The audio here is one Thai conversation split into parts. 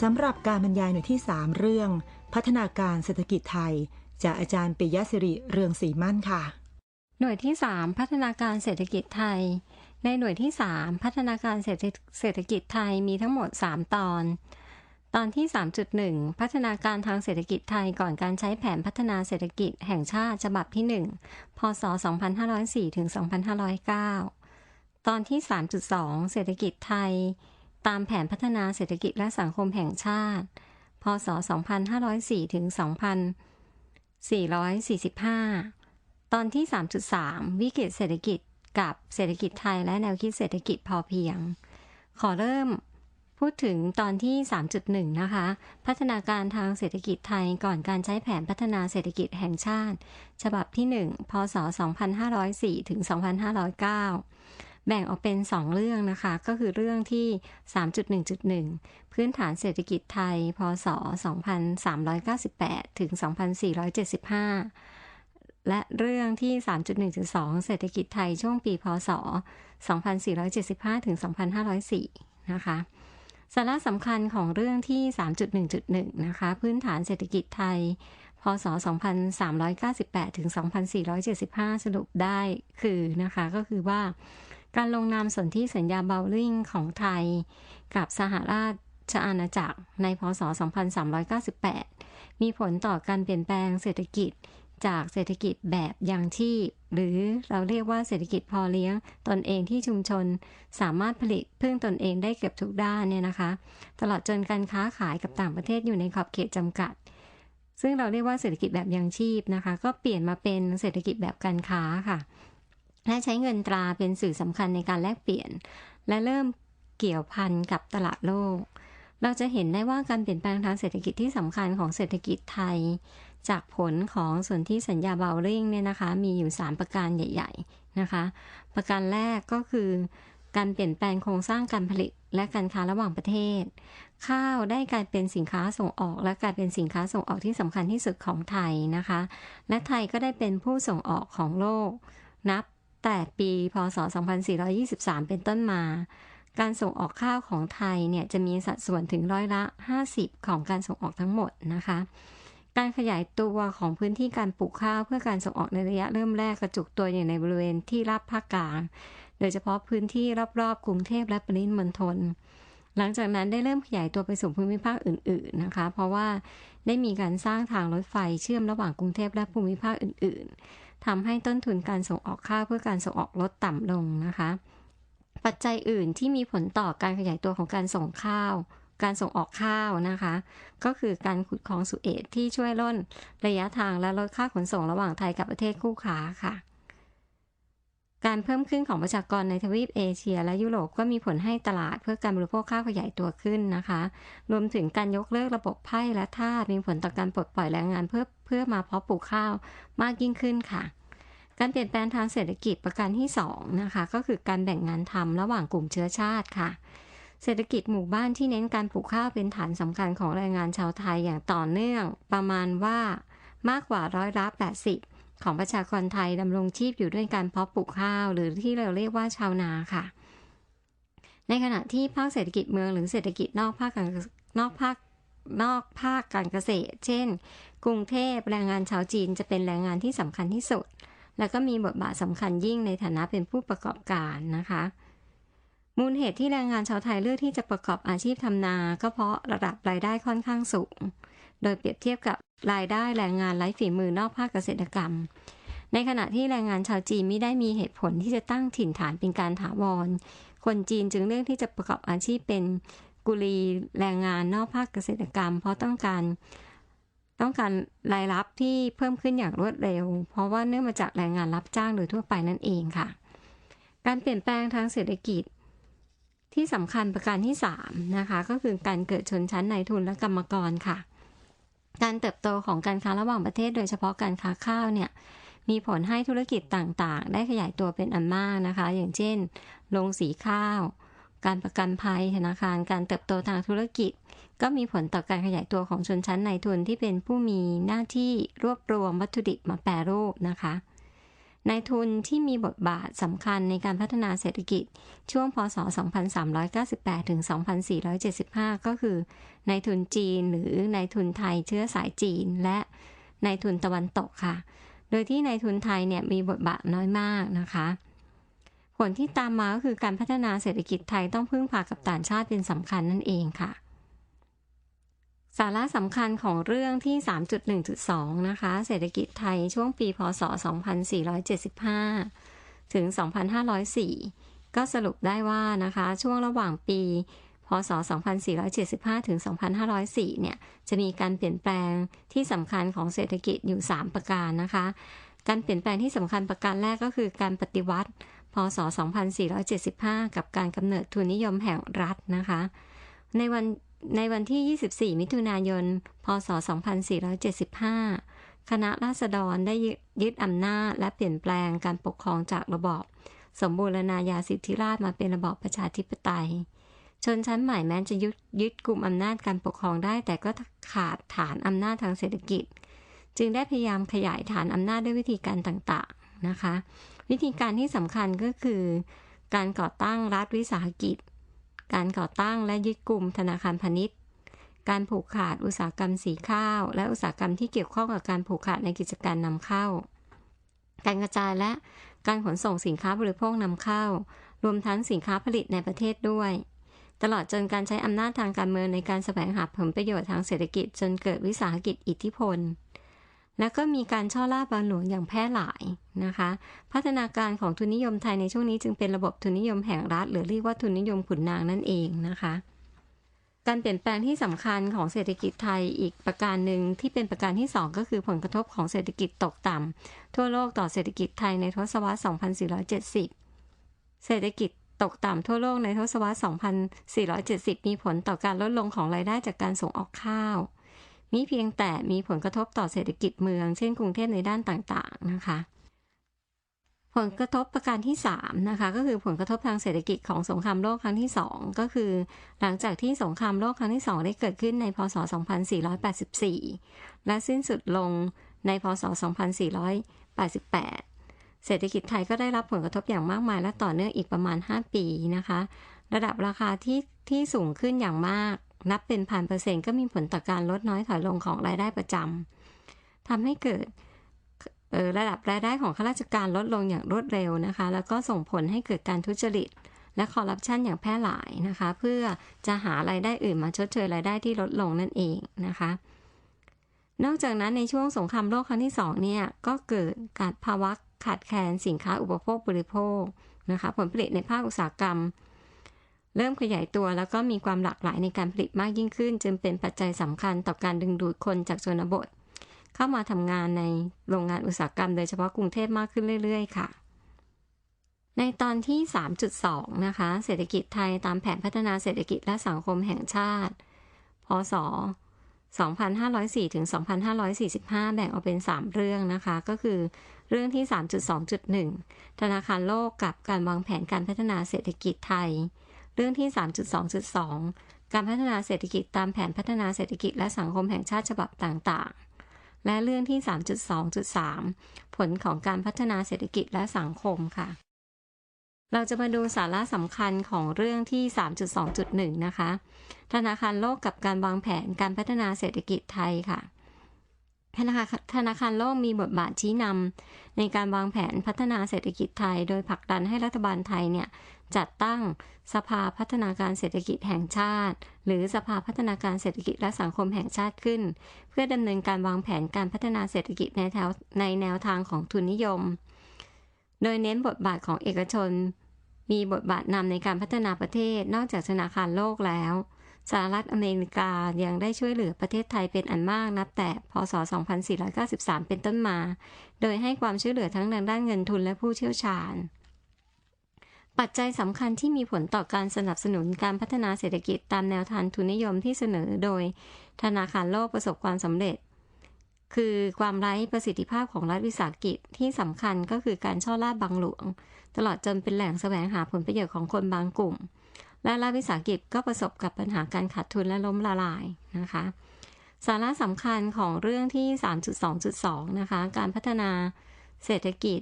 สำหรับการบรรยายหน่วยที่ 3 เรื่อง พัฒนาการเศรษฐกิจไทย จากอาจารย์ปิยะสิริเรืองศรีมั่นค่ะ หน่วยที่ 3 พัฒนาการเศรษฐกิจไทย ในหน่วยที่ 3 พัฒนาการเศรษฐกิจไทยมีทั้งหมด 3 ตอน ตอนที่ 3.1 พัฒนาการทางเศรษฐกิจไทยก่อนการใช้แผนพัฒนาเศรษฐกิจแห่งชาติฉบับที่ 1 พศ 2504-2509 ตอนที่ 3.2 เศรษฐกิจไทย ตามแผนพัฒนาเศรษฐกิจและสังคมแห่งชาติ พศ 2504ถึง2445 ตอนที่ 3.3 วิกฤตเศรษฐกิจกับเศรษฐกิจไทยและแนวคิดเศรษฐกิจพอเพียง ขอเริ่มพูดถึงตอนที่ 3.1 นะคะ พัฒนาการทางเศรษฐกิจไทยก่อนการใช้แผนพัฒนาเศรษฐกิจแห่งชาติ ฉบับที่ 1 พศ 2504ถึง2509 แบ่งออกเป็น 2 เรื่องนะคะ ก็คือเรื่องที่ 3.1.1 พื้นฐานเศรษฐกิจไทย พศ 2398 ถึง 2475 และเรื่องที่ 3.1.2 เศรษฐกิจไทยช่วงปีพศ 2475 ถึง 2504 นะคะสาระสำคัญของเรื่องที่ 3.1.1 นะคะ พื้นฐานเศรษฐกิจไทย พศ 2398 ถึง 2475 สรุปได้คือนะคะ ก็คือว่า การลงนามสนธิสัญญาเบลลิงของไทย กับสหราชอาณาจักรในพศ 2398 มีผลต่อการเปลี่ยนแปลงเศรษฐกิจจากเศรษฐกิจแบบยังชีพหรือเราเรียกว่าเศรษฐกิจพอเลี้ยง ตนเองที่ชุมชนสามารถผลิตพึ่งตนเองได้เกือบทุกด้านเนี่ยนะคะ ตลอดจนการค้าขายกับต่างประเทศอยู่ในขอบเขตจำกัด ซึ่งเราเรียกว่าเศรษฐกิจแบบยังชีพนะคะ ก็เปลี่ยนมาเป็นเศรษฐกิจแบบการค้าค่ะ และใช้เงินตราเป็นสื่อสำคัญในการแลกเปลี่ยน และเริ่มเกี่ยวพันกับตลาดโลก เราจะเห็นได้ว่าการเปลี่ยนแปลงทางเศรษฐกิจที่สำคัญของเศรษฐกิจไทย จากผลของส่วนที่สัญญาเบลลิงเนี่ยนะคะ มีอยู่ 3 ประการใหญ่ ๆนะคะ ประการแรกก็คือการเปลี่ยนแปลงโครงสร้างการผลิตและการค้าระหว่างประเทศ ข้าวได้กลายเป็นสินค้าส่งออก และกลายเป็นสินค้าส่งออกที่สำคัญที่สุดของไทยนะคะ และไทยก็ได้เป็นผู้ส่งออกของโลก นับ แต่ปีพศ 2423 เป็นต้นมา การส่งออกข้าวของไทยเนี่ยจะมีสัดส่วนถึงร้อยละ 50 ของการส่งออกทั้งหมดนะคะ การขยายตัวของพื้นที่การปลูกข้าวเพื่อการส่งออกในระยะเริ่มแรกกระจุกตัวอยู่ในบริเวณที่ราบภาคกลาง โดยเฉพาะพื้นที่รอบๆ กรุงเทพและปริมณฑลหลังจากนั้นได้เริ่มขยายตัวไปสู่ภูมิภาคอื่น ๆนะคะ เพราะว่าได้มีการสร้างทางรถไฟเชื่อมระหว่างกรุงเทพและภูมิภาคอื่น ๆ ทำให้ต้นทุนการส่งออกข้าวเพื่อการส่งออกลดต่ำลงนะคะ ปัจจัยอื่นที่มีผลต่อการขยายตัวของการส่งข้าว การส่งออกข้าวนะคะ ก็คือการขุดคลองสุเอตที่ช่วยล่นระยะทางและลดค่าขนส่งระหว่างไทยกับประเทศคู่ค้าค่ะ การเพิ่มขึ้นของประชากรในทวีปเอเชีย และยุโรปก็มีผลให้ตลาดเพื่อการบริโภคข้าวขยายตัวขึ้นนะคะ รวมถึงการยกเลิกระบบไพ่และทาสมีผลต่อการปลดปล่อยแรงงานเพื่อเพื่อมาเพาะปลูกข้าวมากยิ่งขึ้นค่ะ การเปลี่ยนแปลงทางเศรษฐกิจประการที่2นะคะก็คือการแบ่งงานทำระหว่างกลุ่มเชื้อชาติค่ะ เศรษฐกิจหมู่บ้านที่เน้นการปลูกข้าวเป็นฐานสำคัญของแรงงานชาวไทยอย่างต่อเนื่อง ประมาณว่ามากกว่าร้อยละ80 ของประชากรไทยดำรงชีพอยู่ด้วยการเพาะปลูกข้าว หรือที่เราเรียกว่าชาวนาค่ะ ในขณะที่ภาคเศรษฐกิจเมืองหรือเศรษฐกิจนอกภาคการนอกภาคนอกภาคการเกษตร เช่น กรุงเทพแรงงานชาวจีนจะเป็นแรงงานที่สำคัญที่สุด แล้วก็มีบทบาทสำคัญยิ่งในฐานะเป็นผู้ประกอบการนะคะ มูลเหตุที่แรงงานชาวไทยเลือกที่จะประกอบอาชีพทำนา ก็เพราะระดับรายได้ค่อนข้างสูง โดยเปรียบเทียบกับรายได้แรงงานไร้ฝีมือนอกภาคเกษตรกรรม ในขณะที่แรงงานชาวจีนไม่ได้มีเหตุผลที่จะตั้งถิ่นฐานเป็นการถาวร คนจีนจึงเลือกที่จะประกอบอาชีพเป็นกุลีแรงงานนอกภาคเกษตรกรรม เพราะต้องการต้องการรายรับที่เพิ่มขึ้นอย่างรวดเร็ว เพราะว่าเนื่องมาจากแรงงานรับจ้างโดยทั่วไปนั่นเองค่ะ การเปลี่ยนแปลงทางเศรษฐกิจ ที่สำคัญประการที่3นะคะก็คือการเกิดชนชั้นนายทุนและกรรมกรค่ะ การเติบโตของการค้าระหว่างประเทศ โดยเฉพาะการค้าข้าวเนี่ยมีผลให้ธุรกิจต่างๆ ได้ขยายตัวเป็นอันมากนะคะ อย่างเช่นโรงสีข้าว การประกันภัยธนาคาร การเติบโตทางธุรกิจ ก็มีผลต่อการขยายตัวของชนชั้นนายทุนที่เป็นผู้มีหน้าที่รวบรวมวัตถุดิบมาแปรรูปนะคะ นายทุนที่มีบทบาทสำคัญในการพัฒนาเศรษฐกิจช่วงพศ 2398 ถึง 2475 ก็คือนายทุนจีนหรือนายทุนไทยเชื้อสายจีนและนายทุนตะวันตกค่ะ โดยที่นายทุนไทยเนี่ยมีบทบาทน้อยมากนะคะ ผลที่ตามมาก็คือการพัฒนาเศรษฐกิจไทยต้องพึ่งพากับต่างชาติเป็นสำคัญนั่นเองค่ะ สาระสำคัญของเรื่องที่ 3.1.2 นะคะ เศรษฐกิจไทยช่วงปีพศ 2475 ถึง 2504 ก็สรุปได้ว่านะคะ ช่วงระหว่างปีพศ 2475 ถึง 2504 เนี่ย จะมีการเปลี่ยนแปลงที่สำคัญของเศรษฐกิจอยู่ 3 ประการนะคะ การเปลี่ยนแปลงที่สำคัญประการแรกก็คือการปฏิวัติ พศ 2475 กับการกำเนิดทุนนิยมแห่งรัฐนะคะ ในวัน ในวันที่ 24 มิถุนายน พศ 2475 คณะราษฎรได้ยึดอำนาจและเปลี่ยนแปลงการปกครองจากระบอบ สมบูรณาญาสิทธิราชมาเป็นระบอบประชาธิปไตย ชนชั้นใหม่แม้จะยึดยึดกลุ่มอำนาจการปกครองได้ แต่ก็ขาดฐานอำนาจทางเศรษฐกิจ จึงได้พยายามขยายฐานอำนาจด้วยวิธีการต่างๆนะคะ วิธีการที่สำคัญก็คือ การก่อตั้งรัฐวิสาหกิจ การก่อตั้งและยึดกลุ่มธนาคารพาณิชย์ การผูกขาดอุตสาหกรรมสีข้าว และอุตสาหกรรมที่เกี่ยวข้องกับการผูกขาดในกิจการนำเข้า การกระจายและการขนส่งสินค้าบริโภคนำเข้า รวมทั้งสินค้าผลิตในประเทศด้วย ตลอดจนการใช้อำนาจทางการเมืองในการแสวงหาผลประโยชน์ทางเศรษฐกิจจนเกิดวิสาหกิจอิทธิพล และก็มีการช่อราบบอลหลวงอย่างแพร่หลายนะคะ พัฒนาการของทุนนิยมไทยในช่วงนี้จึงเป็นระบบทุนนิยมแห่งรัฐ หรือเรียกว่าทุนนิยมขุนนางนั่นเองนะคะ การเปลี่ยนแปลงที่สำคัญของเศรษฐกิจไทยอีกประการหนึ่งที่เป็นประการที่ 2 ก็คือผลกระทบของเศรษฐกิจตกต่ำทั่วโลกต่อเศรษฐกิจไทยในทศวรรษ 2470 เศรษฐกิจตกต่ำทั่วโลกในทศวรรษ 2470 มีผลต่อการลดลงของรายได้จากการส่งออกข้าว มิเพียงแต่มีผลกระทบต่อเศรษฐกิจเมือง เช่นกรุงเทพในด้านต่างๆนะคะ ผลกระทบประการที่3นะคะก็คือผลกระทบทางเศรษฐกิจของสงครามโลกครั้งที่ 2 ก็คือ หลังจากที่สงครามโลกครั้งที่ 2 ได้เกิดขึ้นในพศ 2484 และสิ้นสุดลงในพศ 2488 เศรษฐกิจไทยก็ได้รับผลกระทบอย่างมากมายและต่อเนื่องอีกประมาณ 5 ปีนะคะ ระดับราคาที่ที่สูงขึ้นอย่างมาก นับเป็นพันเปอร์เซ็นต์ก็มีผลต่อการลดน้อยถอยลงของรายได้ประจำทำให้เกิดระดับรายได้ของข้าราชการลดลงอย่างรวดเร็วนะคะ แล้วก็ส่งผลให้เกิดการทุจริต และคอร์รัปชันอย่างแพร่หลายนะคะ เพื่อจะหารายได้อื่นมาชดเชยรายได้ที่ลดลงนั่นเองนะคะ นอกจากนั้นในช่วงสงครามโลกครั้งที่2เนี่ยก็เกิดการภาวะขาดแคลนสินค้าอุปโภคบริโภคนะคะ ผลผลิตในภาคอุตสาหกรรม เริ่มขยายตัวแล้วก็มีความหลากหลายในการผลิตมากยิ่งขึ้น จึงเป็นปัจจัยสำคัญต่อการดึงดูดคนจากชนบท เข้ามาทำงานในโรงงานอุตสาหกรรม โดยเฉพาะกรุงเทพมากขึ้นเรื่อย ๆ ค่ะ ในตอนที่ 3.2 นะคะ เศรษฐกิจไทยตามแผนพัฒนาเศรษฐกิจและสังคมแห่งชาติ พศ 2504ถึง2545 แบ่งออกเป็น 3 เรื่องนะคะ ก็คือเรื่องที่ 3.2.1 ธนาคารโลกกับการวางแผนการพัฒนาเศรษฐกิจไทย เรื่องที่ 3.2.2 การพัฒนาเศรษฐกิจตามแผนพัฒนาเศรษฐกิจและสังคมแห่งชาติฉบับต่างๆ และเรื่องที่ 3.2.3 ผลของการพัฒนาเศรษฐกิจและสังคมค่ะ เราจะมาดูสาระสำคัญของเรื่องที่ 3.2.1 นะคะ ธนาคารโลกกับการวางแผนการพัฒนาเศรษฐกิจไทยค่ะ ธนาคารธนาคารโลกมีบทบาทชี้นำในการวางแผนพัฒนาเศรษฐกิจไทย โดยผลักดันให้รัฐบาลไทยเนี่ยจัดตั้งสภาพัฒนาการเศรษฐกิจแห่งชาติ หรือสภาพัฒนาการเศรษฐกิจและสังคมแห่งชาติขึ้น เพื่อดำเนินการวางแผนการพัฒนาเศรษฐกิจในแถวในแนวทางของทุนนิยม โดยเน้นบทบาทของเอกชน มีบทบาทนำในการพัฒนาประเทศ นอกจากธนาคารโลกแล้ว สหรัฐอเมริกายังได้ช่วยเหลือประเทศไทยเป็นอันมากนับแต่พศ 2493 เป็นต้นมา โดยให้ความช่วยเหลือทั้งทางด้านเงินทุนและผู้เชี่ยวชาญ ปัจจัยสำคัญที่มีผลต่อการสนับสนุนการพัฒนาเศรษฐกิจตามแนวทางทุนนิยมที่เสนอโดยธนาคารโลกประสบความสำเร็จ คือความไร้ประสิทธิภาพของรัฐวิสาหกิจที่สำคัญก็คือการช่อราบบางหลวง ตลอดจนเป็นแหล่งแสวงหาผลประโยชน์ของคนบางกลุ่ม และรัฐวิสาหกิจก็ประสบกับปัญหาการขาดทุนและล้มละลายนะคะ สาระสำคัญของเรื่องที่ 3.2.2 นะคะ การพัฒนาเศรษฐกิจ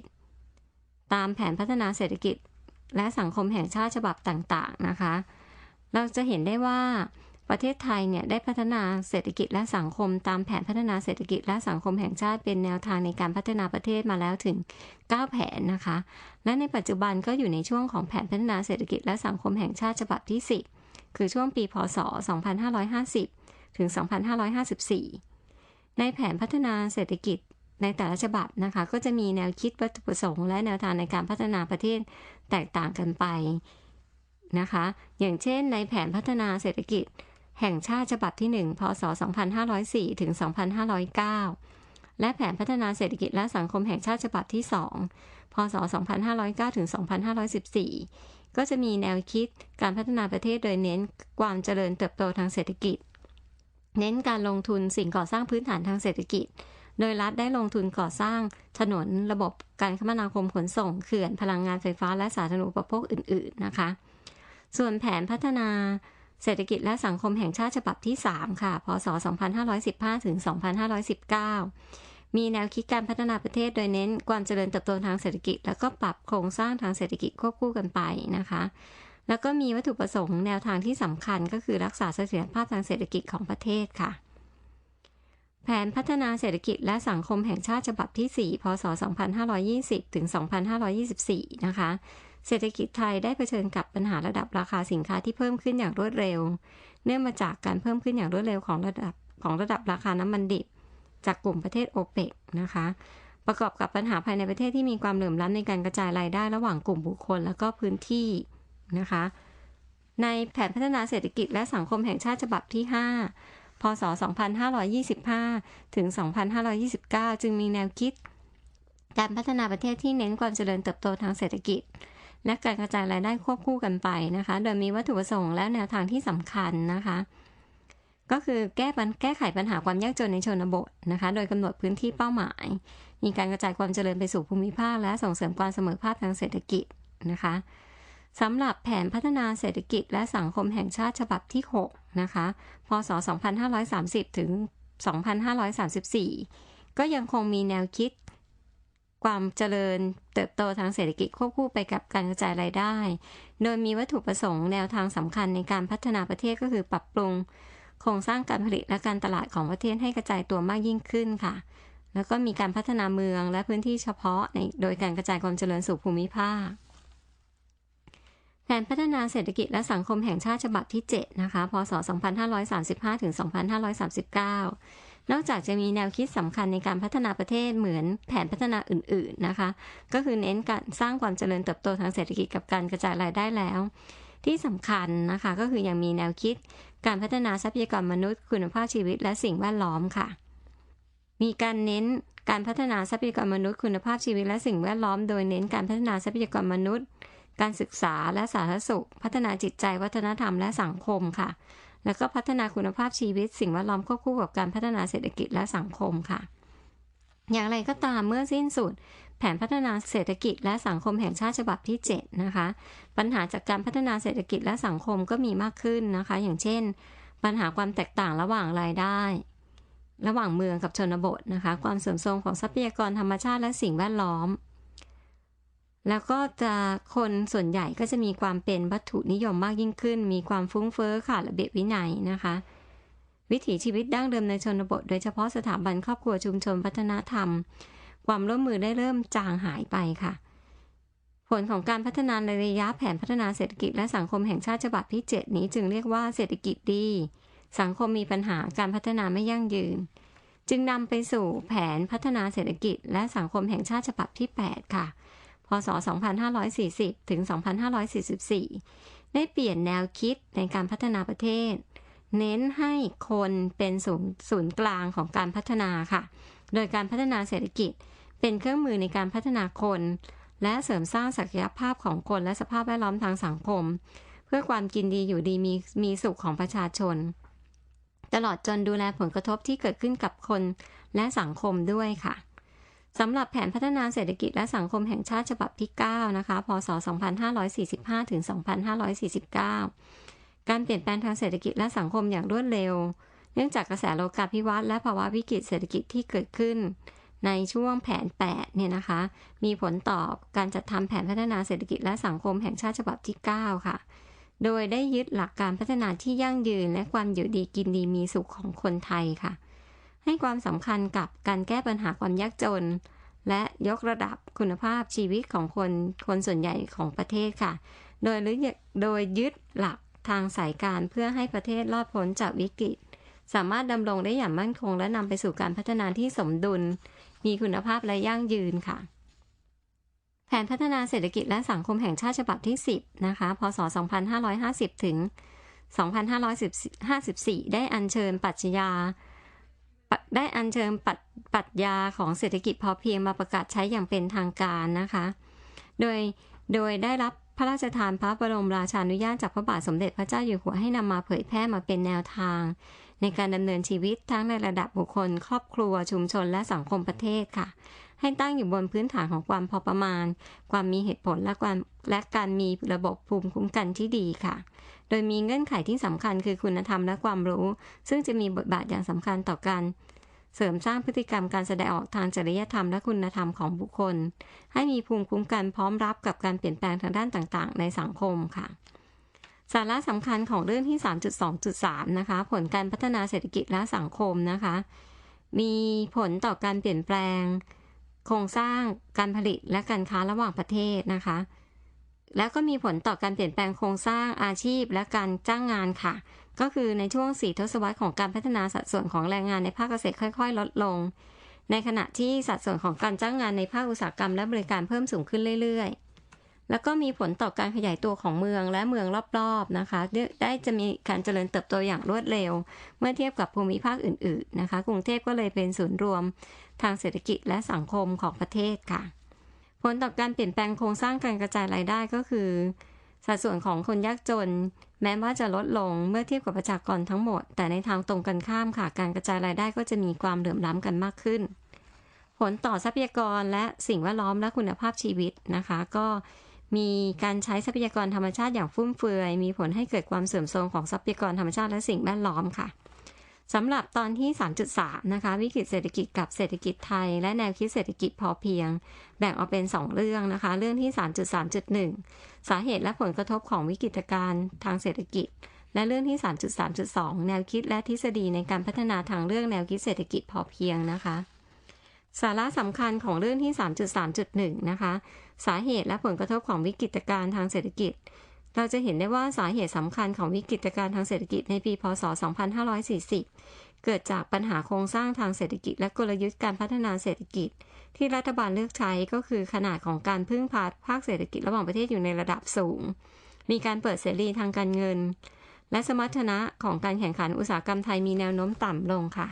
ตามแผนพัฒนาเศรษฐกิจ และสังคมแห่งชาติฉบับต่าง ๆ นะคะ เราจะเห็นได้ว่า ประเทศไทยเนี่ยได้พัฒนาเศรษฐกิจและสังคม ตามแผนพัฒนาเศรษฐกิจและสังคมแห่งชาติเป็นแนวทางในการพัฒนาประเทศมาแล้วถึง 9 แผนนะคะ และในปัจจุบันก็อยู่ในช่วงของแผนพัฒนาเศรษฐกิจและสังคมแห่งชาติฉบับที่ 10 คือช่วงปีพศ 2550 ถึง 2554 ในแผนพัฒนาเศรษฐกิจในแต่ละฉบับนะคะ ก็จะมีแนวคิดวัตถุประสงค์และแนวทางในการพัฒนาประเทศแตกต่างกันไปนะคะ อย่างเช่นในแผนพัฒนาเศรษฐกิจ แห่งชาติฉบับที่ 1 พศ 2504 ถึง 2509 และแผนพัฒนาเศรษฐกิจและสังคมแห่งชาติฉบับที่ 2 พศ 2509 ถึง 2514 ก็จะมีแนวคิดการพัฒนาประเทศโดยเน้นความเจริญเติบโตทางเศรษฐกิจ เน้นการลงทุนสิ่งก่อสร้างพื้นฐานทางเศรษฐกิจ โดยรัฐได้ลงทุนก่อสร้างถนนระบบการคมนาคมขนส่งเขื่อนพลังงานไฟฟ้าและสาธารณูปโภคอื่น ๆ นะคะ ส่วนแผนพัฒนา เศรษฐกิจและสังคมแห่งชาติฉบับที่ 3 ค่ะ พศ 2515 ถึง 2519 มีแนวคิดการพัฒนาประเทศโดยเน้นความเจริญเติบโตทางเศรษฐกิจ แล้วก็ปรับโครงสร้างทางเศรษฐกิจควบคู่กันไปนะคะ แล้วก็มีวัตถุประสงค์แนวทางที่สำคัญก็คือรักษาเสถียรภาพทางเศรษฐกิจของประเทศค่ะ แผนพัฒนาเศรษฐกิจและสังคมแห่งชาติฉบับที่ 4 พศ 2520 ถึง 2524 นะคะ เศรษฐกิจไทยได้เผชิญกับปัญหาระดับราคาสินค้าที่เพิ่มขึ้นอย่างรวดเร็ว เนื่องมาจากการเพิ่มขึ้นอย่างรวดเร็วของระดับของระดับราคาน้ำมันดิบ จากกลุ่มประเทศโอเปกนะคะ ประกอบกับปัญหาภายในประเทศที่มีความเหลื่อมล้ำในการกระจายรายได้ระหว่างกลุ่มบุคคล และก็พื้นที่นะคะ ในแผนพัฒนาเศรษฐกิจและสังคมแห่งชาติฉบับที่ 5 พศ 2525 ถึง 2529 จึงมีแนวคิดการพัฒนาประเทศที่เน้นความเจริญเติบโตทางเศรษฐกิจ และการกระจายรายได้ควบคู่กันไปนะคะ โดยมีวัตถุประสงค์และแนวทางที่สำคัญนะคะ ก็คือแก้ปัญแก้ไขปัญหาความยากจนในชนบทนะคะ โดยกำหนดพื้นที่เป้าหมาย มีการกระจายความเจริญไปสู่ภูมิภาค และส่งเสริมความเสมอภาคทางเศรษฐกิจนะคะสำหรับแผนพัฒนาเศรษฐกิจและสังคมแห่งชาติฉบับที่ 6 นะคะ พศ 2530 ถึง 2534 ก็ยังคงมีแนวคิด ความเจริญเติบโตทางเศรษฐกิจควบคู่ไปกับการกระจายรายได้ โดยมีวัตถุประสงค์แนวทางสำคัญในการพัฒนาประเทศก็คือปรับปรุง โครงสร้างการผลิตและการตลาดของประเทศให้กระจายตัวมากยิ่งขึ้นค่ะ แล้วก็มีการพัฒนาเมืองและพื้นที่เฉพาะในโดยการกระจายความเจริญสู่ภูมิภาค แผนพัฒนาเศรษฐกิจและสังคมแห่งชาติฉบับที่ 7 นะคะ พศ 2535ถึง2539 นอกจากจะมีแนวคิดสำคัญในการพัฒนาประเทศเหมือนแผนพัฒนาอื่น ๆนะคะ ก็คือเน้นการสร้างความเจริญเติบโตทางเศรษฐกิจกับการกระจายรายได้แล้ว ที่สำคัญนะคะก็คือยังมีแนวคิดการพัฒนาทรัพยากรมนุษย์ คุณภาพชีวิต และสิ่งแวดล้อมค่ะ มีการเน้นการพัฒนาทรัพยากรมนุษย์ คุณภาพชีวิตและสิ่งแวดล้อม โดยเน้นการพัฒนาทรัพยากรมนุษย์ การศึกษาและสาธารณสุข พัฒนาจิตใจวัฒนธรรมและสังคมค่ะ แล้วก็พัฒนาคุณภาพชีวิต สิ่งแวดล้อมควบคู่กับการพัฒนาเศรษฐกิจและสังคมค่ะ อย่างไรก็ตามเมื่อสิ้นสุด แผนพัฒนาเศรษฐกิจและสังคมแห่งชาติฉบับที่ 7 นะคะ ปัญหาจากการพัฒนาเศรษฐกิจและสังคมก็มีมากขึ้นนะคะ อย่างเช่น ปัญหาความแตกต่างระหว่างรายได้ ระหว่างเมืองกับชนบทนะคะ ความเสื่อมโทรมของทรัพยากรธรรมชาติและสิ่งแวดล้อม แล้วก็จะคนส่วนใหญ่ก็จะมีความเป็นวัตถุนิยมมากยิ่งขึ้น มีความฟุ้งเฟ้อขาดระเบียบวินัยนะคะ วิถีชีวิตดั้งเดิมในชนบท โดยเฉพาะสถาบันครอบครัวชุมชนพัฒนธรรม ความร่วมมือได้เริ่มจางหายไปค่ะ ผลของการพัฒนาในระยะแผนพัฒนาเศรษฐกิจและสังคมแห่งชาติฉบับที่ 7 นี้จึงเรียกว่าเศรษฐกิจดี สังคมมีปัญหาการพัฒนาไม่ยั่งยืน จึงนำไปสู่แผนพัฒนาเศรษฐกิจ และสังคมแห่งชาติฉบับที่ 8 ค่ะ พศ 2540 ถึง 2544 ได้เปลี่ยนแนวคิดในการพัฒนาประเทศ เน้นให้คนเป็นศูนย์ศูนย์กลางของการพัฒนาค่ะ โดยการพัฒนาเศรษฐกิจเป็นเครื่องมือในการพัฒนาคน และเสริมสร้างศักยภาพของคนและสภาพแวดล้อมทางสังคม เพื่อความกินดีอยู่ดีมีมีสุขของประชาชน ตลอดจนดูแลผลกระทบที่เกิดขึ้นกับคนและสังคมด้วยค่ะ สำหรับแผนพัฒนาเศรษฐกิจและสังคมแห่งชาติฉบับที่ 9 นะคะ พศ 2545 ถึง 2549 การเปลี่ยนแปลงทางเศรษฐกิจและสังคมอย่างรวดเร็ว เนื่องจากกระแสโลกาภิวัตน์และภาวะวิกฤตเศรษฐกิจที่เกิดขึ้น ในช่วงแผน 8 เนี่ยนะคะ มีผลต่อการจัดทำแผนพัฒนาเศรษฐกิจและสังคมแห่งชาติฉบับที่ 9 ค่ะ โดยได้ยึดหลักการพัฒนาที่ยั่งยืน และความอยู่ดีกินดีมีสุขของคนไทยค่ะ ให้ความสำคัญกับการแก้ปัญหาความยากจน และยกระดับคุณภาพชีวิตของคนคนส่วนใหญ่ของประเทศค่ะ โดยโดยยึดหลักทางสายการเพื่อให้ประเทศรอดพ้นจากวิกฤต สามารถดำรงได้อย่างมั่นคง และนำไปสู่การพัฒนาที่สมดุล มีคุณภาพและยั่งยืนค่ะ แผนพัฒนาเศรษฐกิจและสังคมแห่งชาติฉบับที่ 10 นะคะ พศ 2550 ถึง 2554 ได้อัญเชิญปรัชญา ได้อัญเชิญปัดปัดยาของเศรษฐกิจพอเพียงมาประกาศใช้อย่างเป็นทางการนะคะ โดยโดยได้รับพระราชทานพระบรมราชานุญาตจากพระบาทสมเด็จพระเจ้าอยู่หัวให้นำมาเผยแพร่มาเป็นแนวทาง ในการดำเนินชีวิตทั้งในระดับบุคคล ครอบครัวชุมชนและสังคมประเทศค่ะ ให้ตั้งอยู่บนพื้นฐานของความพอประมาณ ความมีเหตุผลและความและการมีระบบภูมิคุ้มกันที่ดีค่ะ โดยมีเงื่อนไขที่สำคัญคือคุณธรรมและความรู้ ซึ่งจะมีบทบาทอย่างสำคัญต่อการเสริมสร้างพฤติกรรมการแสดงออกทางจริยธรรมและคุณธรรมของบุคคล ให้มีภูมิคุ้มกันพร้อมรับกับการเปลี่ยนแปลงทางด้านต่างๆ ในสังคมค่ะ สาระสำคัญของเรื่องที่ 3.2.3 นะคะ ผลการพัฒนาเศรษฐกิจและสังคมนะคะ มีผลต่อการเปลี่ยนแปลง โครงสร้างการผลิตและการค้าระหว่างประเทศนะคะ แล้วก็มีผลต่อการเปลี่ยนแปลงโครงสร้างอาชีพและการจ้างงานค่ะ ก็คือในช่วงสี่ทศวรรษของการพัฒนาสัดส่วนของแรงงานในภาคเกษตรค่อย ๆ ลดลง ในขณะที่สัดส่วนของการจ้างงานในภาคอุตสาหกรรมและบริการเพิ่มสูงขึ้นเรื่อยๆ แล้วก็มีผลต่อการขยายตัวของเมืองและเมืองรอบๆนะคะ ได้จะมีการเจริญเติบโตอย่างรวดเร็ว เมื่อเทียบกับภูมิภาคอื่นๆนะคะ กรุงเทพก็เลยเป็นศูนย์รวมทางเศรษฐกิจและสังคมของประเทศค่ะ ผลต่อการเปลี่ยนแปลงโครงสร้างการกระจายรายได้ก็คือ สัดส่วนของคนยากจน แม้ว่าจะลดลงเมื่อเทียบกับประชากรทั้งหมด แต่ในทางตรงกันข้ามค่ะ การกระจายรายได้ก็จะมีความเหลื่อมล้ำกันมากขึ้น ผลต่อทรัพยากรและสิ่งแวดล้อมและคุณภาพชีวิตนะคะ ก็ มีการใช้ทรัพยากรธรรมชาติอย่างฟุ่มเฟือย มีผลให้เกิดความเสื่อมโทรมของทรัพยากรธรรมชาติและสิ่งแวดล้อมค่ะสำหรับตอนที่ 3.3 นะคะ วิกฤตเศรษฐกิจกับเศรษฐกิจไทย และแนวคิดเศรษฐกิจพอเพียง แบ่งออกเป็น 2 เรื่องนะคะ เรื่องที่ 3.3.1 สาเหตุและผลกระทบของวิกฤตการณ์ทางเศรษฐกิจ และเรื่องที่ 3.3.2 แนวคิดและทฤษฎีในการพัฒนาทางเรื่องแนวคิดเศรษฐกิจพอเพียงนะคะ สาระสำคัญของเรื่องที่ 3.3.1 นะคะ สาเหตุและผลกระทบของวิกฤตการณ์ทางเศรษฐกิจ เราจะเห็นได้ว่าสาเหตุสำคัญของวิกฤตการณ์ทางเศรษฐกิจในปี พศ 2540 เกิดจากปัญหาโครงสร้างทางเศรษฐกิจ และกลยุทธ์การพัฒนาเศรษฐกิจ ที่รัฐบาลเลือกใช้ก็คือขนาดของการพึ่งพาภาคเศรษฐกิจระหว่างประเทศอยู่ในระดับสูง มีการเปิดเสรีทางการเงิน และสมรรถนะของการแข่งขันอุตสาหกรรมไทยมีแนวโน้มต่ำลงค่ะ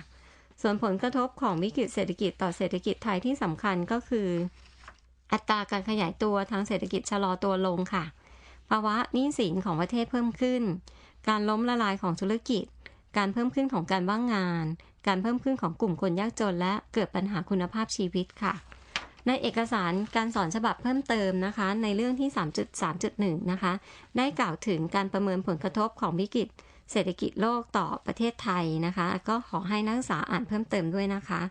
ส่วนผลกระทบของวิกฤตเศรษฐกิจต่อเศรษฐกิจไทยที่สำคัญก็คือ อัตราการขยายตัวทางเศรษฐกิจชะลอตัวลงค่ะ ภาวะหนี้สินของประเทศเพิ่มขึ้น การล้มละลายของธุรกิจ การเพิ่มขึ้นของการว่างงาน การเพิ่มขึ้นของกลุ่มคนยากจน และเกิดปัญหาคุณภาพชีวิตค่ะ ในเอกสารการสอนฉบับเพิ่มเติมนะคะ ในเรื่องที่ 3.3.1 นะคะ ได้กล่าวถึงการประเมินผลกระทบของวิกฤต เศรษฐกิจโลกต่อประเทศไทยนะคะ ก็ขอให้นักศึกษาอ่านเพิ่มเติมด้วยนะคะ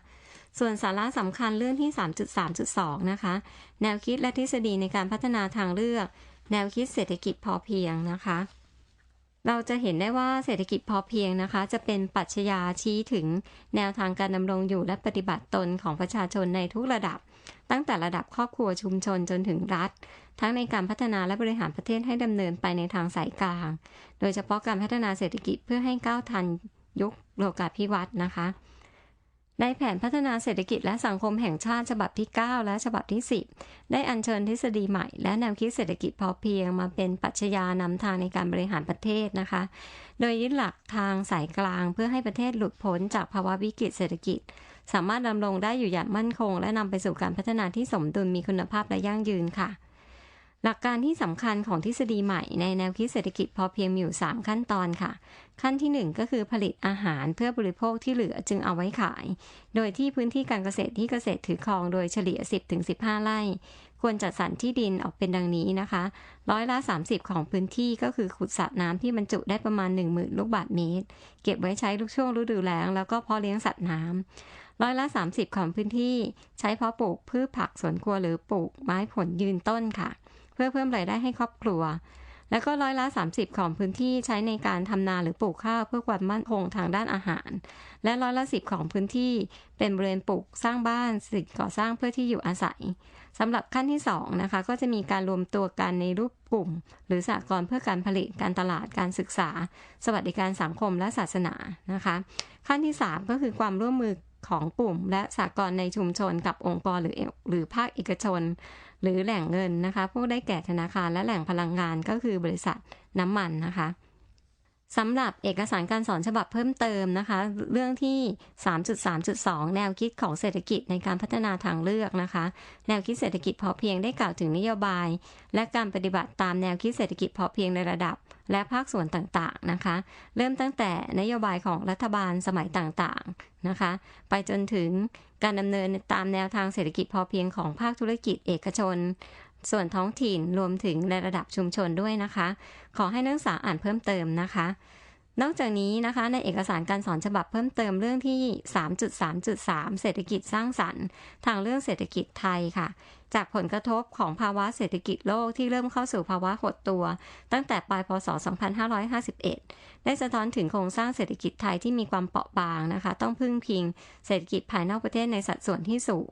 ส่วนสาระสำคัญเรื่องที่ 3.3.2 นะคะ แนวคิดและทฤษฎีในการพัฒนาทางเลือก แนวคิดเศรษฐกิจพอเพียงนะคะ เราจะเห็นได้ว่าเศรษฐกิจพอเพียงนะคะ จะเป็นปัจจัยาชี้ถึงแนวทางการดำรงอยู่และปฏิบัติตนของประชาชนในทุกระดับ ตั้งแต่ระดับครอบครัวชุมชนจนถึงรัฐ ทั้งในการพัฒนาและบริหารประเทศให้ดำเนินไปในทางสายกลาง โดยเฉพาะการพัฒนาเศรษฐกิจเพื่อให้ก้าวทันยุคโลกาภิวัตน์นะคะในแผนพัฒนาเศรษฐกิจและสังคมแห่งชาติฉบับที่ 9 และฉบับที่ 10 ได้อัญเชิญทฤษฎีใหม่ และแนวคิดเศรษฐกิจพอเพียงมาเป็นปัจจัยานำทางในการบริหารประเทศนะคะ โดยยึดหลักทางสายกลางเพื่อให้ประเทศหลุดพ้นจากภาวะวิกฤตเศรษฐกิจ สามารถดำรงได้อยู่อย่างมั่นคง และนำไปสู่การพัฒนาที่สมดุลมีคุณภาพและยั่งยืนค่ะ หลักการที่สำคัญของทฤษฎีใหม่ในแนวคิดเศรษฐกิจพอเพียงมีอยู่ 3 ขั้นตอนค่ะ ขั้นที่ 1 ก็คือผลิตอาหารเพื่อบริโภคที่เหลือจึงเอาไว้ขาย โดยที่พื้นที่การเกษตรที่เกษตรถือครองโดยเฉลี่ย 10-15 ไร่ควรจัดสรรที่ดินออกเป็นดังนี้นะคะ ร้อยละ 30 ของพื้นที่ก็คือขุดสระน้ำที่บรรจุได้ประมาณ 10,000 ลูกบาศก์เมตร เก็บไว้ใช้ลูกช่วงฤดูแล้งแล้วก็เพาะเลี้ยงสัตว์น้ำ ร้อยละ 30 ของพื้นที่ใช้เพาะปลูกพืชผักสวนครัวหรือปลูกไม้ผลยืนต้นค่ะ เพื่อเพิ่มรายได้ให้ครอบครัว แล้วก็ร้อยละ 30 ของพื้นที่ใช้ในการทำนาหรือปลูกข้าวเพื่อความมั่นคงทางด้านอาหาร และร้อยละสิของพื้นที่เป็นบริเวณปลูกสร้างบ้านสิ่งก่อสร้างเพื่อที่อยู่อาศัยสำหรับขั้นที่2นะคะก็จะมีการรวมตัวกันในรูปกลุ่ม หรือสหกรณ์เพื่อการผลิตการตลาดการศึกษา สวัสดิการสังคมและศาสนานะคะ ขั้นที่ 3 ก็คือความร่วมมือ ของกลุ่ม และสหกรณ์ในชุมชนกับองค์กรหรือหรือภาคเอกชน หรือแหล่งเงินนะคะ พวกได้แก่ธนาคารและแหล่งพลังงานก็คือบริษัทน้ำมันนะคะสำหรับเอกสารการสอนฉบับเพิ่มเติมนะคะ เรื่องที่ 3.3.2 แนวคิดของเศรษฐกิจในการพัฒนาทางเลือกนะคะ แนวคิดเศรษฐกิจพอเพียงได้กล่าวถึงนโยบาย และการปฏิบัติตามแนวคิดเศรษฐกิจพอเพียงในระดับ และภาคส่วนต่างๆนะคะ เริ่มตั้งแต่นโยบายของรัฐบาลสมัยต่างๆนะคะ ไปจนถึงการดำเนินตามแนวทางเศรษฐกิจพอเพียงของภาคธุรกิจเอกชน ส่วนท้องถิ่นรวมถึงในระดับชุมชนด้วยนะคะ ขอให้นักศึกษาอ่านเพิ่มเติมนะคะ นอกจากนี้นะคะในเอกสารการสอนฉบับเพิ่มเติมเรื่องที่ 3.3.3 เศรษฐกิจสร้างสรรค์ ทางเรื่องเศรษฐกิจไทยค่ะ จากผลกระทบของภาวะเศรษฐกิจโลกที่เริ่มเข้าสู่ภาวะหดตัว ตั้งแต่ปลายพศ 2551 ได้สะท้อนถึงโครงสร้างเศรษฐกิจไทยที่มีความเปราะบางนะคะ ต้องพึ่งพิง เศรษฐกิจภายนอกประเทศในสัดส่วนที่สูง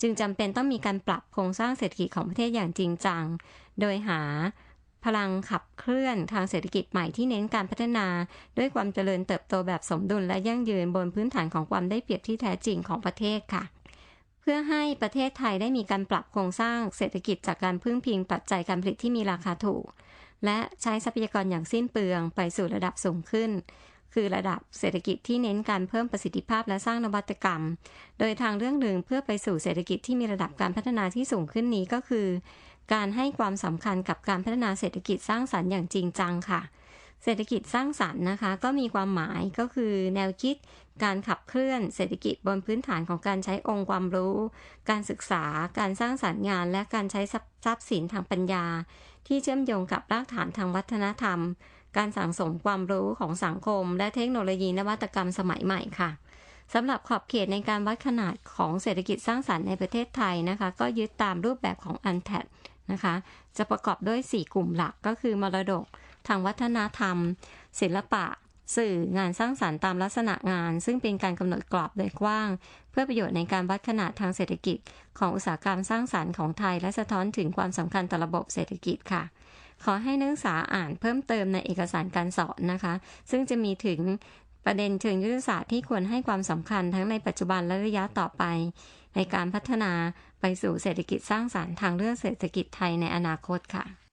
จึงจำเป็นต้องมีการปรับโครงสร้างเศรษฐกิจของประเทศอย่างจริงจัง โดยหา พลังขับเคลื่อนทางเศรษฐกิจใหม่ที่เน้นการพัฒนา ด้วยความเจริญเติบโตแบบสมดุลและยั่งยืนบนพื้นฐานของความได้เปรียบที่แท้จริงของประเทศค่ะ เพื่อให้ประเทศไทยได้มีการปรับโครงสร้างเศรษฐกิจจากการพึ่งพิงปัจจัยการผลิตที่มีราคาถูก และใช้ทรัพยากรอย่างสิ้นเปลืองไปสู่ระดับสูงขึ้นคือระดับเศรษฐกิจที่เน้นการเพิ่มประสิทธิภาพและสร้างนวัตกรรม โดยทางเรื่องหนึ่งเพื่อไปสู่เศรษฐกิจที่มีระดับการพัฒนาที่สูงขึ้นนี้ก็คือ การให้ความสำคัญกับการพัฒนาเศรษฐกิจสร้างสรรค์อย่างจริงจังค่ะ เศรษฐกิจสร้างสรรค์นะคะ ก็มีความหมายก็คือแนวคิด การขับเคลื่อนเศรษฐกิจบนพื้นฐานของการใช้องค์ความรู้ การศึกษา การสร้างสรรค์งาน และการใช้ทรัพย์สินทางปัญญา ที่เชื่อมโยงกับรากฐานทางวัฒนธรรม การสั่งสมความรู้ของสังคม และเทคโนโลยีนวัตกรรมสมัยใหม่ค่ะสำหรับขอบเขตในการวัดขนาดของเศรษฐกิจสร้างสรรค์ในประเทศไทยนะคะ ก็ยึดตามรูปแบบของ u n t a d นะคะ จะประกอบด้วย 4 กลุ่มหลักก็คือมรดกทางวัฒนธรรม ศิลปะ สื่องานสร้างสารรค์ตามลักษณะงาน ซึ่งเป็นการกำหนดกรอบโดยกว้าง เพื่อประโยชน์ในการวัดขนาดทางเศรษฐกิจ ของอุตสาหกรรมสร้างสารรค์ของไทย และสะท้อนถึงความสำคัญต่อระบบเศรษฐกิจค่ะ ขอให้นักศึกษาอ่านเพิ่มเติมในเอกสารการสอนนะคะ ซึ่งจะมีถึงประเด็นเชิงยุทธศาสตร์ที่ควรให้ความสำคัญทั้งในปัจจุบันและระยะต่อไป ในการพัฒนา สู่เศรษฐกิจสร้างสารรค์ทางเรื่องเศรษฐกิจไทยในอนาคตค่ะ